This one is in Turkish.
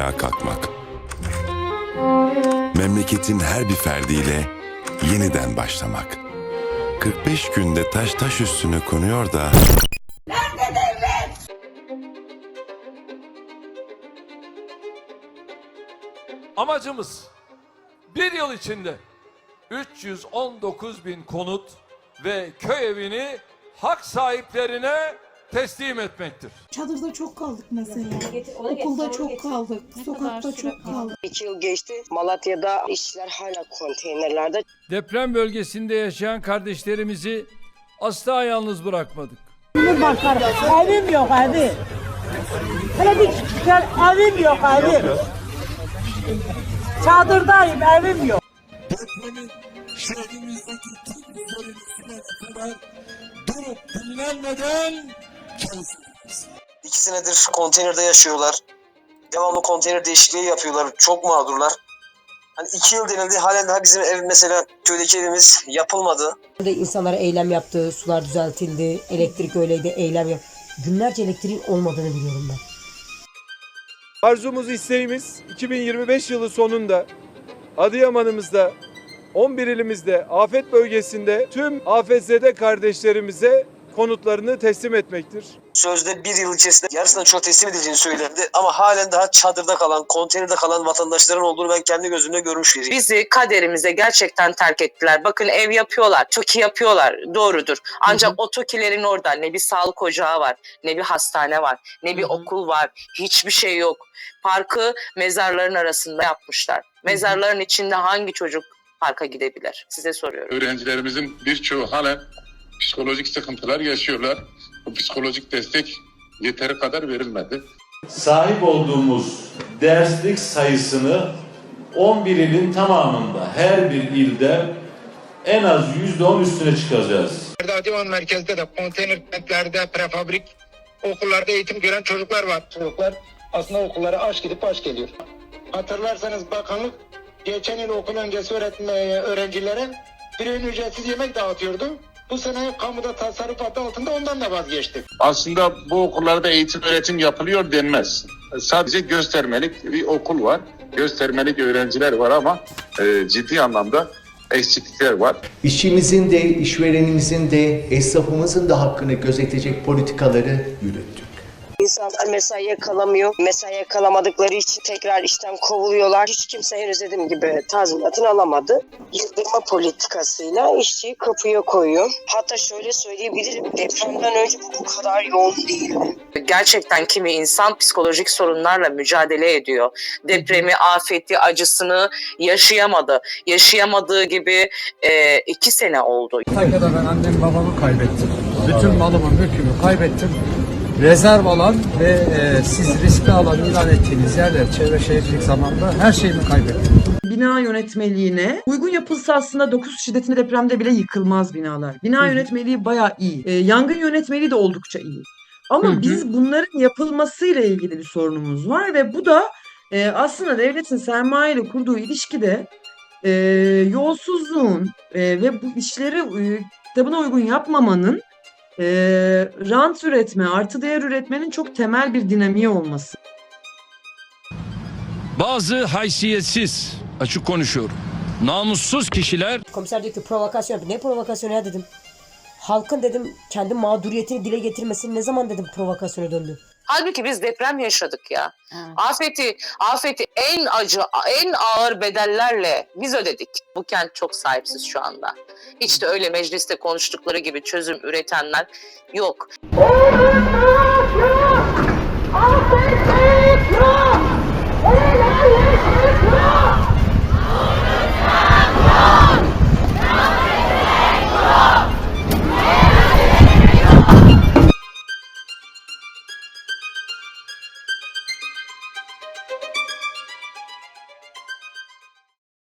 ayağa kalkmak. Memleketin her bir ferdiyle yeniden başlamak. 45 günde taş taş üstüne konuyor da Amacımız bir yıl içinde 319 bin konut ve köy evini hak sahiplerine teslim etmektir. Çadırda çok kaldık mesela. Okulda çok kaldık. Sokakta çok kaldık. İki yıl geçti. Malatya'da işçiler hala konteynerlerde. Deprem bölgesinde yaşayan kardeşlerimizi asla yalnız bırakmadık. Evim yok evim. Hele bir çıkar evim yok evim. Çadırdayım evim yok. depremin şehrimizdeki tüm bölgesine kadar durup dinlenmeden. İki senedir konteynerde yaşıyorlar. Devamlı konteyner değişikliği yapıyorlar. Çok mağdurlar. Hani iki yıl denildi. Halen daha bizim ev mesela köydeki evimiz yapılmadı. de insanlara eylem yaptı, sular düzeltildi, elektrik öyleydi, eylem yap. Günlerce elektriğin olmadığını biliyorum ben. Arzumuz isteğimiz 2025 yılı sonunda Adıyaman'ımızda 11 ilimizde afet bölgesinde tüm AFZ'de kardeşlerimize konutlarını teslim etmektir. Sözde bir yıl içerisinde yarısından çok teslim edileceğini söylendi. Ama halen daha çadırda kalan, konteynerde kalan vatandaşların olduğunu ben kendi gözümle görmüş biriyim. Bizi kaderimize gerçekten terk ettiler. Bakın ev yapıyorlar, TOKİ yapıyorlar. Doğrudur. Ancak o TOKİ'lerin orada ne bir sağlık ocağı var, ne bir hastane var, ne bir okul var. Hiçbir şey yok. Parkı mezarların arasında yapmışlar. Mezarların içinde hangi çocuk parka gidebilir? Size soruyorum. öğrencilerimizin birçoğu halen psikolojik sıkıntılar yaşıyorlar. Bu psikolojik destek yeteri kadar verilmedi. sahip olduğumuz derslik sayısını 11 ilin tamamında her bir ilde en az %10 üstüne çıkacağız. Adıyaman merkezde de konteyner kentlerde prefabrik okullarda eğitim gören çocuklar var. Çocuklar aslında okullara aç gidip aç geliyor. Hatırlarsanız bakanlık geçen yıl okul öncesi öğretme, öğrencilere bir öğün ücretsiz yemek dağıtıyordu. Bu sene kamuda tasarruf adı altında ondan da vazgeçtik. Aslında bu okullarda eğitim öğretim yapılıyor denmez. Sadece göstermelik bir okul var. Göstermelik öğrenciler var ama e, ciddi anlamda eksiklikler var. İşçimizin de, işverenimizin de, esnafımızın da hakkını gözetecek politikaları yürüttük. İnsanlar mesaiye kalamıyor. Mesaiye kalamadıkları için tekrar işten kovuluyorlar. Hiç kimse henüz dediğim gibi tazminatını alamadı. Yıldırma politikasıyla işçiyi kapıya koyuyor. Hatta şöyle söyleyebilirim. Depremden önce bu bu kadar yoğun değildi. Gerçekten kimi insan psikolojik sorunlarla mücadele ediyor. Depremi, afeti, acısını yaşayamadı. Yaşayamadığı gibi e, iki sene oldu. Antakya'da ben annem babamı kaybettim. Bütün malımı, mülkümü kaybettim. Rezerv alan ve e, siz riskli alan ilan ettiğiniz yerler çevre şehircilik zamanında her şeyimi kaybettim. Bina yönetmeliğine uygun yapılsa aslında 9 şiddetli depremde bile yıkılmaz binalar. Bina yönetmeliği bayağı iyi. Ee, yangın yönetmeliği de oldukça iyi. Ama Hı hı. biz bunların yapılmasıyla ilgili bir sorunumuz var ve bu da e, aslında devletin sermaye ile kurduğu ilişkide e, yolsuzluğun e, ve bu işleri e, kitabına uygun yapmamanın e, rant üretme, artı değer üretmenin çok temel bir dinamiği olması. Bazı haysiyetsiz, açık konuşuyorum, namussuz kişiler Komiser diyor ki provokasyon yapıyor. Ne provokasyonu ya dedim. Halkın dedim kendi mağduriyetini dile getirmesini ne zaman dedim provokasyona döndü. Halbuki biz deprem yaşadık ya. Afeti, afeti en acı, en ağır bedellerle biz ödedik. Bu kent çok sahipsiz şu anda. Hiç de öyle mecliste konuştukları gibi çözüm üretenler yok. Affedecek yok!